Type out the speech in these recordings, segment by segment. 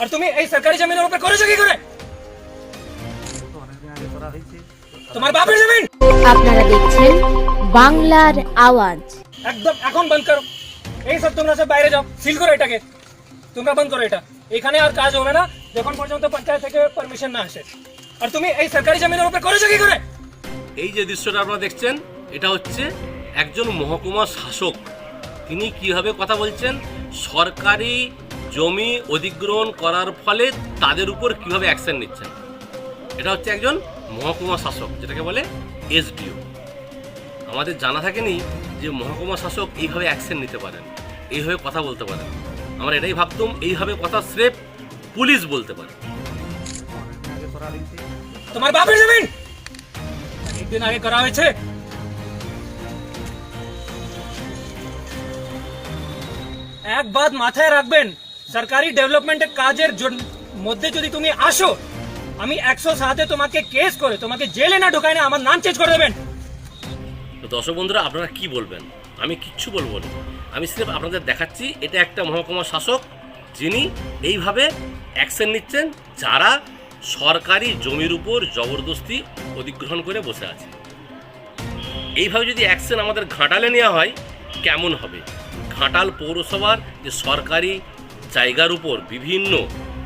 আর তুমি এই সরকারি জমিনের উপর করেছ কি করে? তোমার বাপের জমিন আপনারা দেখছেন বাংলার আওয়াজ। একদম এখন বন্ধ করো। এই সব তোমরা সব বাইরে যাও সিল করো এটাকে। তোমরা বন্ধ করো এটা। এখানে আর কাজ হবে না যখন পর্যন্ত পঞ্চায়েত থেকে পারমিশন না আসে। আর তুমি এই সরকারি জমিনের উপর করেছ কি করে? এই যে দৃশ্যটা আপনারা দেখছেন এটা হচ্ছে একজন মহকুমা শাসক। তিনি কীভাবে কথা বলছেন? সরকারি জমি অধিগ্রহণ করার ফলে তাদের উপর কীভাবে অ্যাকশন নিচ্ছেন? এটা হচ্ছে একজন মহকুমা শাসক, যেটাকে বলে এসডিও। আমাদের জানা থাকেনি যে মহকুমা শাসক এইভাবে অ্যাকশন নিতে পারেন, এইভাবে কথা বলতে পারেন। আমরা এটাই ভাবতাম, এইভাবে কথা স্রেফ পুলিশ বলতে পারে। তোমার বাপের একদিন আগে করা হয়েছে। এক বাত মাথায় রাখবেন সরকারি ডেভেলপমেন্টের কাজের মধ্যে যদি তুমি আসো, আমি একশো সাথে তোমাকে কেস করে, তোমাকে জেলে না ঢোকায় না, আমার নাম চেঞ্জ করে দেবেন। তো দর্শক বন্ধুরা, আপনারা কি বলবেন? আমি কিচ্ছু বলব না। আমি সির্ফ আপনাদের দেখাচ্ছি, এটা একটা মহকুমা শাসক, যিনি এইভাবে অ্যাকশন নিচ্ছেন, যারা সরকারি জমির উপর জবরদস্তি অধিগ্রহণ করে বসে আছে। এইভাবে যদি অ্যাকশন আমাদের ঘাটালে নেওয়া হয়, কেমন হবে? ঘাটাল পৌরসভার যে সরকারি জায়গার উপর বিভিন্ন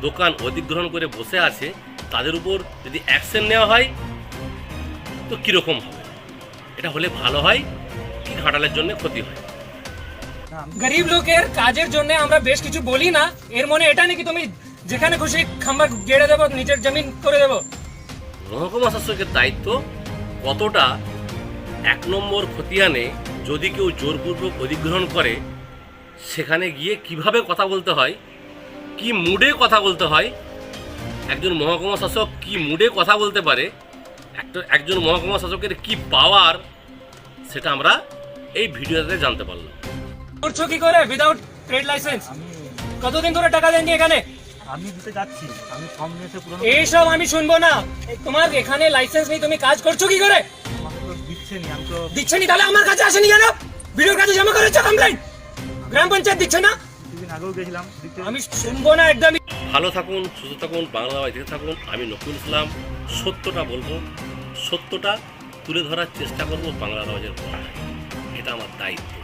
দোকান অধিগ্রহণ করে বসে আছে তাদের উপর যদি অ্যাকশন নেওয়া হয় তো কীরকম হবে? এটা হলে ভালো হয় কি ঘাটালের জন্য ক্ষতি হয়? গরিব লোকের কাজের জন্য আমরা বেশ কিছু বলি না এর মনে এটা নাকি তুমি যেখানে খুশি খাম্বা গেড়ে দেবো নিজের জমিন করে দেবো? মহকুমা শাসকের দায়িত্ব কতটা এক নম্বর খতিয়ানে যদি কেউ জোরপূর্বক অধিগ্রহণ করে সেখানে গিয়ে কীভাবে কথা বলতে হয় কি মুডে কথা বলতে হয় একজন মহকুমা শাসক কি মুডে কথা বলতে পারে একটা একজন মহকুমা শাসকের কি পাওয়ার সেটা আমরা এই ভিডিওতে জানতে পারলাম। করছ কি করে উইদাউট ট্রেড লাইসেন্স কতদিন ধরে টাকা দেননি এখানে? আমি দিতে যাচ্ছি। আমি ফর্ম নিয়ে এসে পুরনো এইসব আমি শুনব না। তোমার এখানে লাইসেন্স নেই তুমি কাজ করছ কি করে? আমাকে তো দিচ্ছে নি আমি তো দিচ্ছে নি তাহলে আমার কাছে আসেনি কেন? ভিডিওর কাছে জমা করেছ কমপ্লেন গ্রাম পঞ্চায়েত দিচ্ছে না? কিছুদিন আগেও গেছিলাম আমি শুনব না একদমই। ভালো থাকুন সুস্থ থাকুন বাংলা দেখে থাকুন। আমি নকুল ইসলাম সত্যটা বলব সত্যটা তুলে ধরার চেষ্টা করব বাংলা রাজের এটা আমার দায়িত্ব।